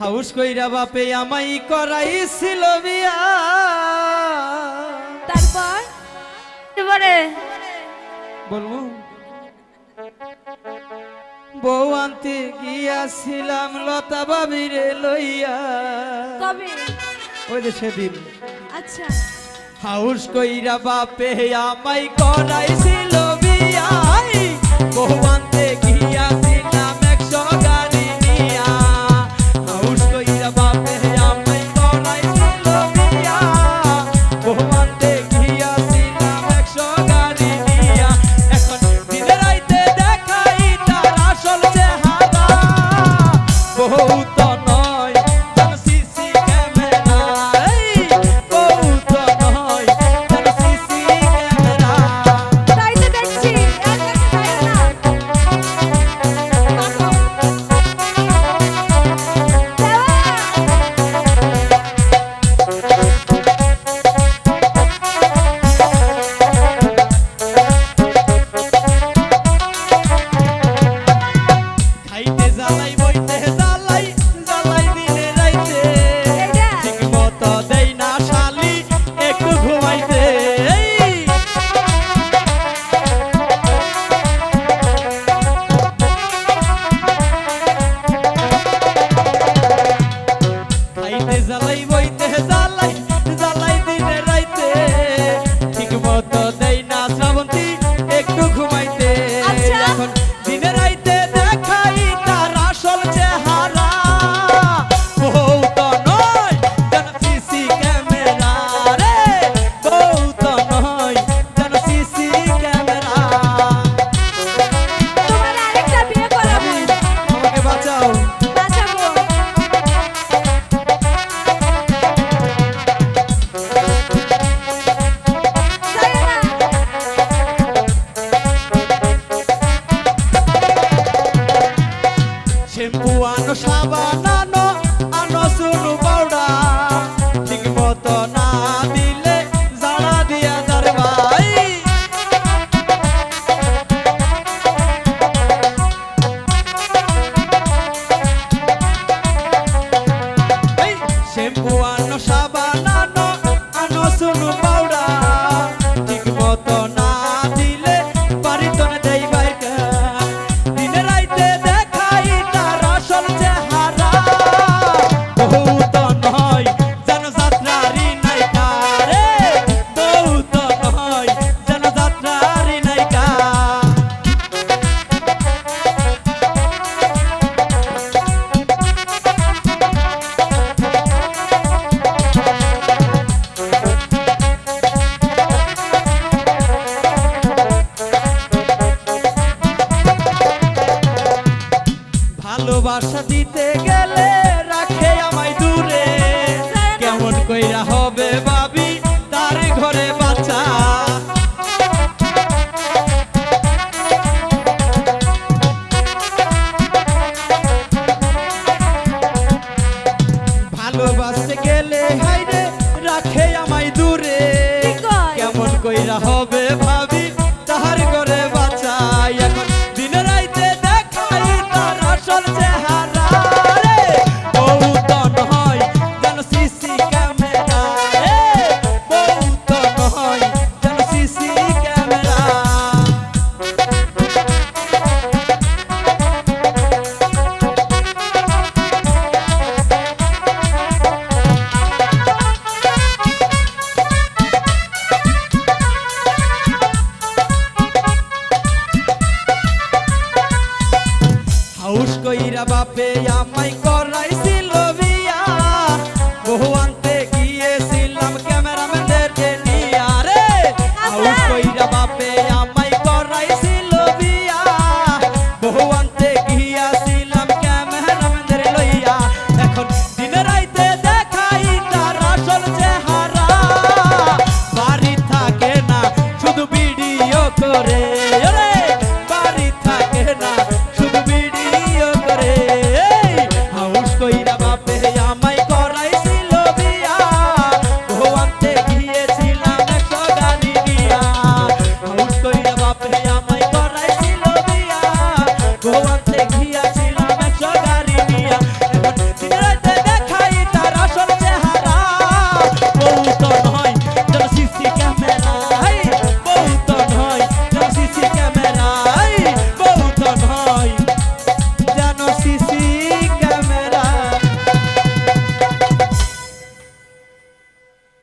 House কইরা বাপে আমাই করাইছিল বিয়া। তারপর? এবারে? বলব? বউ আনতে গিয়াছিলাম লতা বাবিরে লইয়া। কবে? ওই যে সেদিন। আচ্ছা। হাউস কইরা বাপে আমাই করাইছিল বিয়াই। বউ bye bye বাসা দিতে গেলে রাখে আমায় দূরে। কেমন কইরা হবে বাবি তার ঘরে বাচ্চা। ভালোবাসতে গেলে হাইরে রাখে আমায় দূরে। কেমন কইরা হবে ভাবি কইরা বাপে আমায় করাই